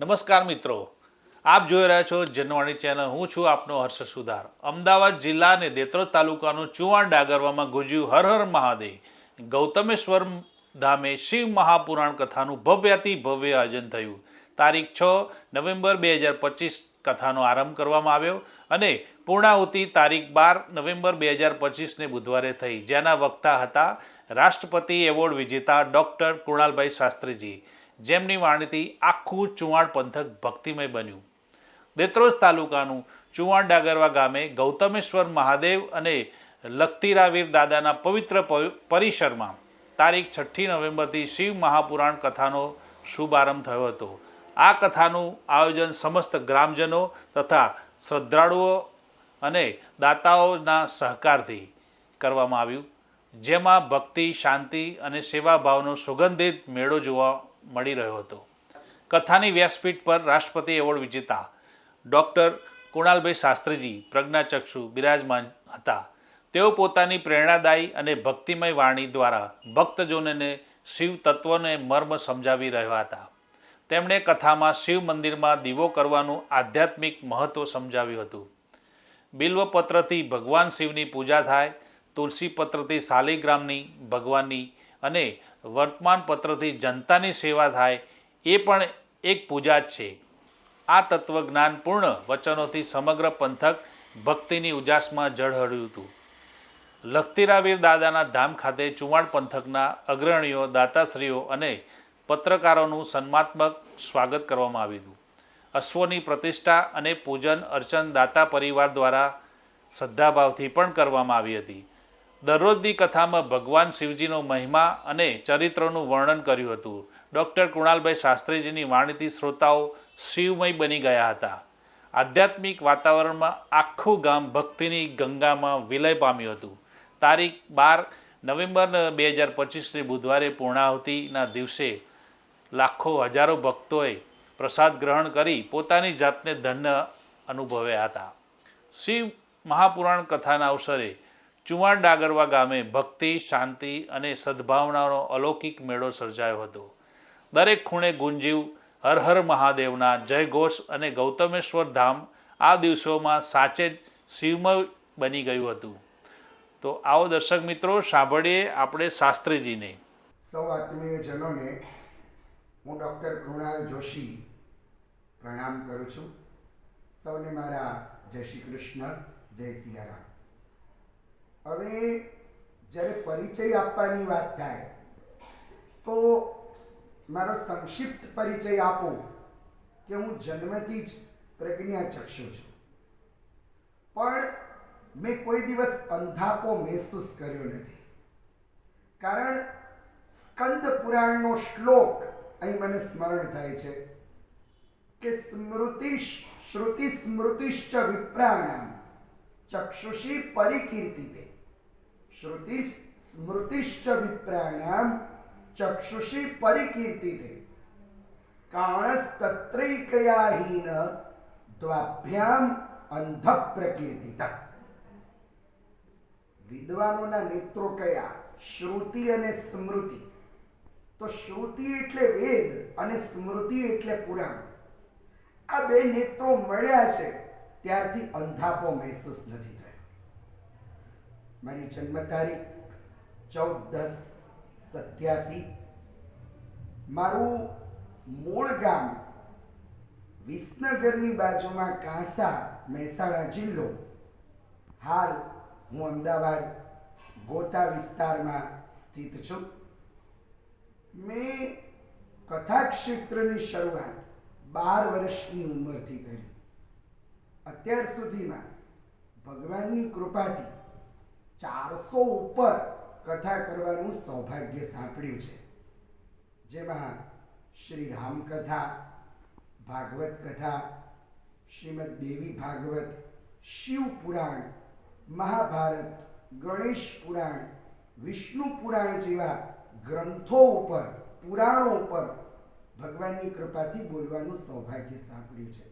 નમસ્કાર મિત્રો. આપ જોઈ રહ્યા છો જનવાણી ચેનલ. હું છું આપનો હર્ષ સુધાર. અમદાવાદ જિલ્લા અને દેત્રોજ તાલુકાનું ચુવાણ ડાગરવામાં ગુજ્યું હર હર મહાદેવ. ગૌતમેશ્વર ધામે શિવ મહાપુરાણ કથાનું ભવ્યાતિ ભવ્ય આયોજન થયું. તારીખ છ નવેમ્બર બે હજાર પચીસ કથાનો આરંભ કરવામાં આવ્યો અને પૂર્ણાહુતિ તારીખ બાર નવેમ્બર બે હજાર પચીસને બુધવારે થઈ. જેના વક્તા હતા રાષ્ટ્રપતિ એવોર્ડ વિજેતા ડૉક્ટર કૃણાલભાઈ શાસ્ત્રીજી. જેમની વાણીથી આખું ચુવાણ પંથક ભક્તિમય બન્યું. દેત્રોજ તાલુકાનું ચુવાણ ડાગરવા ગામે ગૌતમેશ્વર મહાદેવ અને લખતીરાવીર દાદાના પવિત્ર પરિસરમાં તારીખ છઠ્ઠી નવેમ્બરથી શિવ મહાપુરાણ કથાનો શુભારંભ થયો હતો. આ કથાનું આયોજન સમસ્ત ગ્રામજનો તથા શ્રદ્ધાળુઓ અને દાતાઓના સહકારથી કરવામાં આવ્યું. જેમાં ભક્તિ, શાંતિ અને સેવાભાવનો સુગંધિત મેળો જોવા મળી રહ્યો હતો. કથાની વ્યાસપીઠ પર રાષ્ટ્રપતિ એવોર્ડ વિજેતા ડૉક્ટર કુણાલભાઈ શાસ્ત્રીજી પ્રજ્ઞાચક્ષુ બિરાજમાન હતા. તેઓ પોતાની પ્રેરણાદાયી અને ભક્તિમય વાણી દ્વારા ભક્તજનોને શિવ તત્વને મર્મ સમજાવી રહ્યા હતા. તેમણે કથામાં શિવ મંદિરમાં દીવો કરવાનું આધ્યાત્મિક મહત્ત્વ સમજાવ્યું હતું. બિલ્વપત્રથી ભગવાન શિવની પૂજા થાય તુલસી પત્રથી શાલિગ્રામની ભગવાનની અને વર્તમાન પત્રથી જનતાની સેવા થાય, એ પણ એક પૂજા જ છે. આ તત્વજ્ઞાનપૂર્ણ વચનોથી સમગ્ર પંથક ભક્તિની ઉજાસમાં જળહળ્યું હતું. લખતીરાવીર દાદાના ધામ ખાતે ચુવાણ પંથકના અગ્રણીઓ, દાતાશ્રીઓ અને પત્રકારોનું સન્માત્મક સ્વાગત કરવામાં આવ્યું હતું. અશ્વની પ્રતિષ્ઠા અને પૂજન અર્ચન દાતા પરિવાર દ્વારા શ્રદ્ધાભાવથી પણ કરવામાં આવી હતી. દરરોજની કથામાં ભગવાન શિવજીનો મહિમા અને ચરિત્રનું વર્ણન કર્યું હતું. ડૉક્ટર કૃણાલભાઈ શાસ્ત્રીજીની વાણીથી શ્રોતાઓ શિવમય બની ગયા હતા. આધ્યાત્મિક વાતાવરણમાં આખું ગામ ભક્તિની ગંગામાં વિલય પામ્યું હતું. તારીખ બાર નવેમ્બર બે હજાર પચીસની બુધવારે પૂર્ણાહુતિના દિવસે લાખો હજારો ભક્તોએ પ્રસાદ ગ્રહણ કરી પોતાની જાતને ધન્ય અનુભવ્યા હતા. શિવ મહાપુરાણ કથાના અવસરે ચુવાણ ડાગરવા ગામે ભક્તિ, શાંતિ અને સદ્ભાવનાનો અલૌકિક મેળો સર્જાયો હતો. દરેક ખૂણે ગુંજીવ, હર હર મહાદેવના જયઘોષ અને ગૌતમેશ્વર ધામ આ દિવસોમાં સાચે જ શિવમય બની ગયું હતું. તો આવો દર્શક મિત્રો, સાંભળીએ આપણે શાસ્ત્રીજીને. સૌ આત્મીયજનોને હું ડૉક્ટર કૃણાલ જોશી પ્રણામ કરું છું. સૌને મારા જય શ્રી કૃષ્ણ, જય સિયારામ. હવે જ્યારે પરિચય આપવાની વાત થાય, તો મારો સંક્ષિપ્ત પરિચય આપો કે હું જન્મથી જ પ્રજ્ઞાચક્ષુ છું. પણ મેં કોઈ દિવસ અંધાપો મહેસૂસ કર્યો નથી. કારણ સ્કંદ પુરાણનો શ્લોક અહીં મને સ્મરણ થાય છે કે સ્મૃતિ શ્રુતિ સ્મૃતિશ્ચ વિપ્રાણામ ચક્ષુષી પરિકીર્તિતે. શ્રુતિ સ્મૃતિશ્ચ વિપ્રાણામ ચક્ષુષી પરિકીર્તિતે કાણસ્તત્રૈકયાહીન દ્વાભ્યામ અંધ પ્રકીર્તિતા વિદ્વાનોના નેત્રો કયા શ્રુતિ અને સ્મૃતિ તો શ્રુતિ એટલે વેદ અને સ્મૃતિ એટલે પુરાણ આ બે નેત્રો મળ્યા છે ત્યારથી અંધાપો મહેસૂસ નથી થયો મારી જન્મ તારીખ ચૌદ દસ સત્યાસી. મારું મૂળ ગામ વિસનગરની બાજુમાં કાંસા મહેસાણા જિલ્લો. હાલ હું અમદાવાદ ગોતા વિસ્તારમાં સ્થિત છું. મેં કથા ક્ષેત્રની શરૂઆત બાર વર્ષની ઉંમરથી કરી. અત્યાર સુધીમાં ભગવાનની કૃપાથી ચારસો ઉપર કથા કરવાનું સૌભાગ્ય સાંપડ્યું છે. જેમાં શ્રી રામકથા, ભાગવત કથા, શ્રીમદ દેવી ભાગવત, શિવ પુરાણ, મહાભારત, ગણેશ પુરાણ, વિષ્ણુ પુરાણ જેવા ગ્રંથો ઉપર, પુરાણો ઉપર ભગવાનની કૃપાથી બોલવાનું સૌભાગ્ય સાંપડ્યું છે.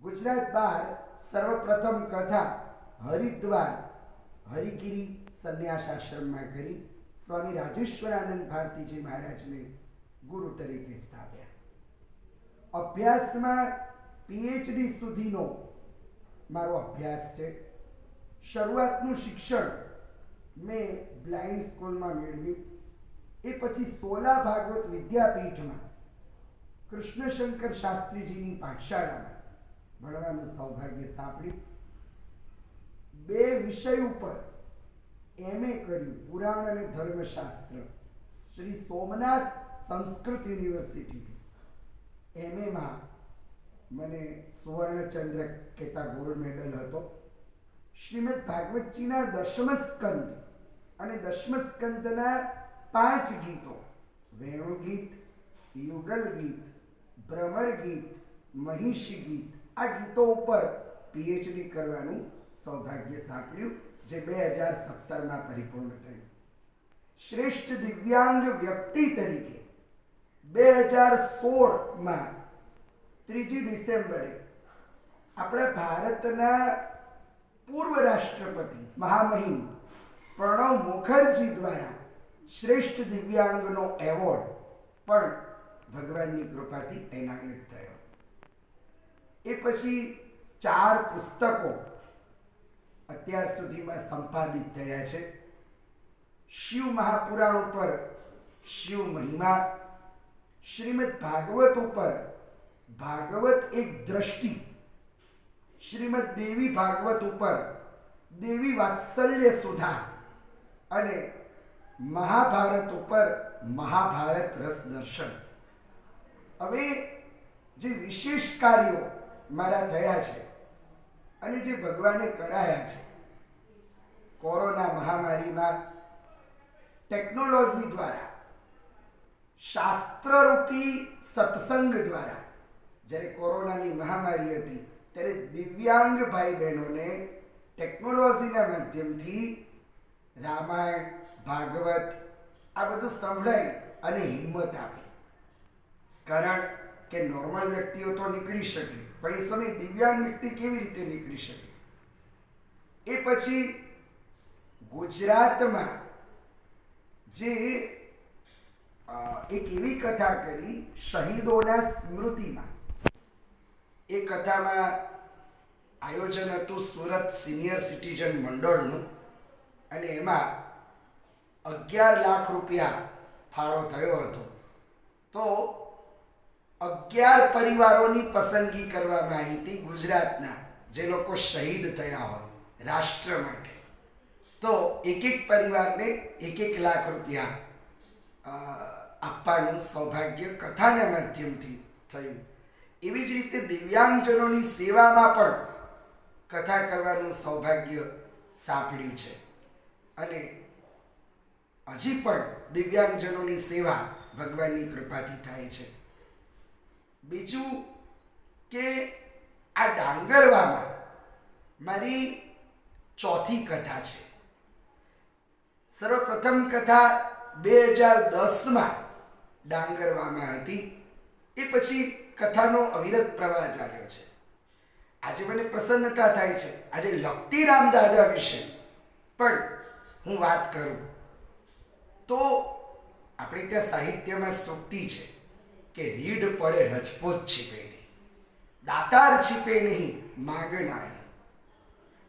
ગુજરાત બહાર સર્વપ્રથમ કથા હરિદ્વાર હરિગીરી સંન્યાસ આશ્રમમાં કરી સ્વામી રાજેશ્વરાનંદ ભારતીજી મહારાજને ગુરુ તરીકે સ્થાપ્યા. અભ્યાસમાં પીએચડી સુધીનો મારો અભ્યાસ છે. શરૂઆતનું શિક્ષણ મેં બ્લાઇન્ડ સ્કૂલમાં મેળવ્યું. એ પછી સોલા ભાગવત વિદ્યાપીઠમાં કૃષ્ણશંકર શાસ્ત્રીજીની પાઠશાળામાં ભણવાનું સૌભાગ્ય સાંપડ્યું. બે વિષય ઉપર એમએ કર્યું, પુરાણ અને ધર્મશાસ્ત્ર. શ્રી સોમનાથ સંસ્કૃત યુનિવર્સિટીથી. એમએમાં મને સુવર્ણચંદ્રક કહેતા ગોલ્ડ મેડલ હતો. શ્રીમદ ભાગવતજીના દશમ સ્કંદ અને દશમ સ્કંદના પાંચ ગીતો. વેણુ ગીત યુગલ ગીત ભ્રમર ગીત મહિષી ગીત આ ગીતો ઉપર પીએચડી કરવાનું સૌભાગ્ય સાંપડ્યું જે બે હજાર સત્તરમાં પરિપૂર્ણ થયું. શ્રેષ્ઠ દિવ્યાંગ વ્યક્તિ તરીકે બે હજાર સોળમાં ત્રીજી ડિસેમ્બરે આપણા ભારતના પૂર્વ રાષ્ટ્રપતિ મહામહિમ પ્રણવ મુખર્જી દ્વારા શ્રેષ્ઠ દિવ્યાંગનો એવોર્ડ પણ ભગવાનની કૃપાથી એનાયત થયો. એ પછી ચાર પુસ્તકો અત્યાર સુધીમાં સંપાદિત થયા છે. શિવ મહાપુરાણ ઉપર શિવ મહિમા, શ્રીમદ ભાગવત ઉપર ભાગવત એક દ્રષ્ટિ, શ્રીમદ દેવી ભાગવત ઉપર દેવી વાત્સલ્ય સુધા અને મહાભારત ઉપર મહાભારત રસ દર્શન. હવે જે વિશેષ કાર્યો મારા થયા છે અને જે ભગવાને કરાયા છે, કોરોના મહામારીમાં ટેકનોલોજી દ્વારા, શાસ્ત્રરૂપી સત્સંગ દ્વારા, જ્યારે કોરોનાની મહામારી હતી, ત્યારે દિવ્યાંગ ભાઈ બહેનોને ટેકનોલોજીના માધ્યમથી રામાયણ, ભાગવત આ બધું સંભળાય અને હિંમત આપી. કારણ કે નોર્મલ વ્યક્તિઓ તો નીકળી શકે, પણ એ સમયે દિવ્યાંગ વ્યક્તિ કેવી રીતે નીકળી શકે? એ પછી ગુજરાતમાં જે એક એવી કથા કરી શહીદોના સ્મૃતિમાં. એ કથામાં આયોજન હતું સુરત સિનિયર સિટીઝન મંડળનું, અને એમાં અગિયાર લાખ રૂપિયા ફાળો થયો હતો. તો અગિયાર પરિવારોની પસંદગી કરવામાં આવી હતી ગુજરાતના, જે લોકો શહીદ થયા હોય, રાષ્ટ્ર માટે. તો એક એક પરિવારને એક એક લાખ રૂપિયા આપવાનું સૌભાગ્ય કથાના માધ્યમથી થયું. એવી જ રીતે દિવ્યાંગજનોની સેવામાં પણ કથા કરવાનું સૌભાગ્ય સાંપડ્યું છે. અને હજી પણ દિવ્યાંગજનોની સેવા ભગવાનની કૃપાથી થાય છે. બીજું કે આ ડાંગરવામાં મારી ચોથી કથા છે. સર્વપ્રથમ કથા બે હજાર દસમાં ડાંગરવામાં હતી. એ પછી કથાનો અવિરત પ્રવાહ ચાલ્યો છે. આજે મને પ્રસન્નતા થાય છે. આજે લક્તિરામ દાદા વિશે. પણ હું વાત કરું તો આપણે ત્યાં સાહિત્યમાં સુક્તિ છે. કે રીડ પડે રજપૂત છીપે નહીં દાતાર છીપે નહીં માગણાય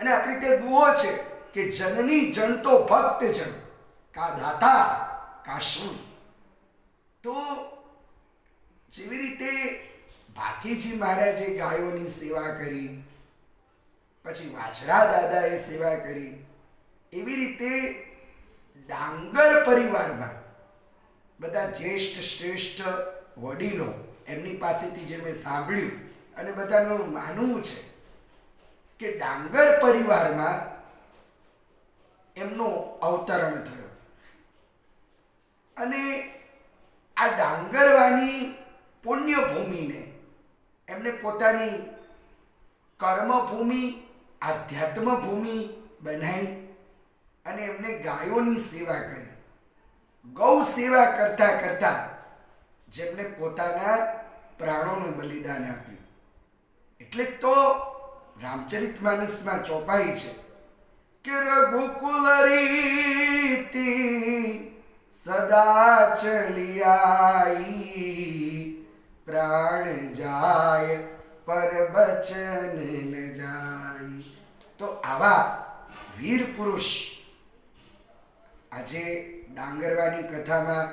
અને આપણે તે દુઓ છે કે જનની જન તો ભક્ત જન કા દાતા કા શું તો જેવી રીતે ભાથીજી મહારાજે ગાયોની સેવા કરી, પછી વાછરા દાદાએ સેવા કરી, એવી રીતે ડાંગર પરિવારમાં બધા જ્યેષ્ઠ શ્રેષ્ઠ વડીલો એમની પાસેથી જે મેં સાંભળ્યું અને બધાનું માનવું છે કે ડાંગર પરિવારમાં એમનું અવતરણ થયું. અને આ ડાંગરવાની પુણ્યભૂમિને એમને પોતાની કર્મભૂમિ આધ્યાત્મ ભૂમિ બનાવી અને એમને ગાયોની સેવા કરી. ગૌ સેવા કરતા કરતા જેમને પોતાના પ્રાણોનું બલિદાન આપ્યું. એટલે તો રામચરિત માનસમાં ચોપાઈ છે કે રઘુકુલ રીતિ સદા ચલિયાઈ, પ્રાણ જાય પર બચન જાય. તો આવા વીર પુરુષ આજે ડાંગરવાની કથામાં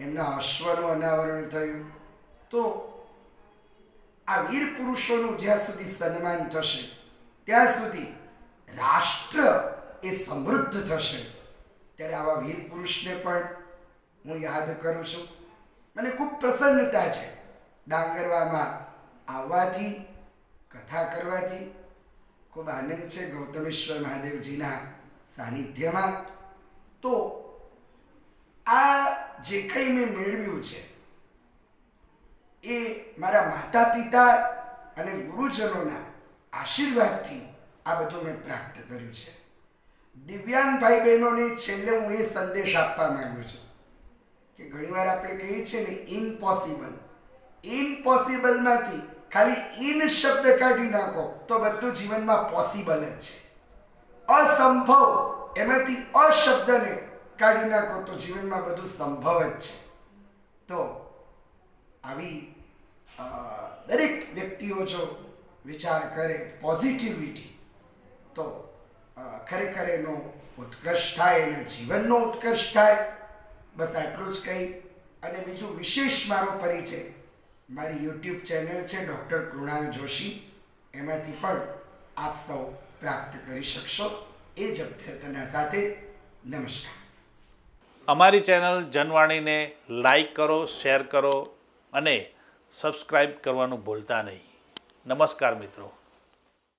એમના અશ્વનું અનાવરણ થયું. તો આ વીર પુરુષોનું જ્યાં સુધી સન્માન થશે, ત્યાં સુધી રાષ્ટ્ર એ સમૃદ્ધ થશે. ત્યારે આવા વીર પુરુષને પણ હું યાદ કરું છું. મને ખૂબ પ્રસન્નતા છે ડાંગરવામાં આવવાથી, કથા કરવાથી. ખૂબ આનંદ છે ગૌતમેશ્વર મહાદેવજીના સાનિધ્યમાં. તો આ જે કંઈ મેં મેળવ્યું છે, એ મારા માતા પિતા અને ગુરુજનોના આશીર્વાદથી આ બધું મેં પ્રાપ્ત કર્યું છે. દિવ્યાંગ ભાઈ બહેનોને છેલ્લે હું એ સંદેશ આપવા માંગુ છું કે ઘણીવાર આપણે કહીએ છીએ ને ઇમ્પોસિબલ ઇમ્પોસિબલમાંથી ખાલી ઇન શબ્દ કાઢી નાખો તો બધું જીવનમાં પોસિબલ જ છે. અસંભવ, એમાંથી અશબ્દને કાઢી નાખો તો જીવનમાં બધું સંભવ જ છે. તો આવી દરેક વ્યક્તિઓ જો વિચાર કરે પોઝિટિવિટી તો ખરેખર એનો ઉત્કર્ષ થાય, એના જીવનનો ઉત્કર્ષ થાય. બસ આટલું જ કહી. અને બીજું વિશેષ મારો પરિચય. મારી યુટ્યુબ ચેનલ છે ડૉક્ટર કૃણાલ જોશી. એમાંથી પણ આપ સૌ પ્રાપ્ત કરી શકશો. એ જ અભ્યર્થના સાથે નમસ્કાર. અમારી ચેનલ જનવાણીને લાઈક કરો શેર કરો અને સબસ્ક્રાઈબ કરવાનું ભૂલતા નહીં. નમસ્કાર મિત્રો.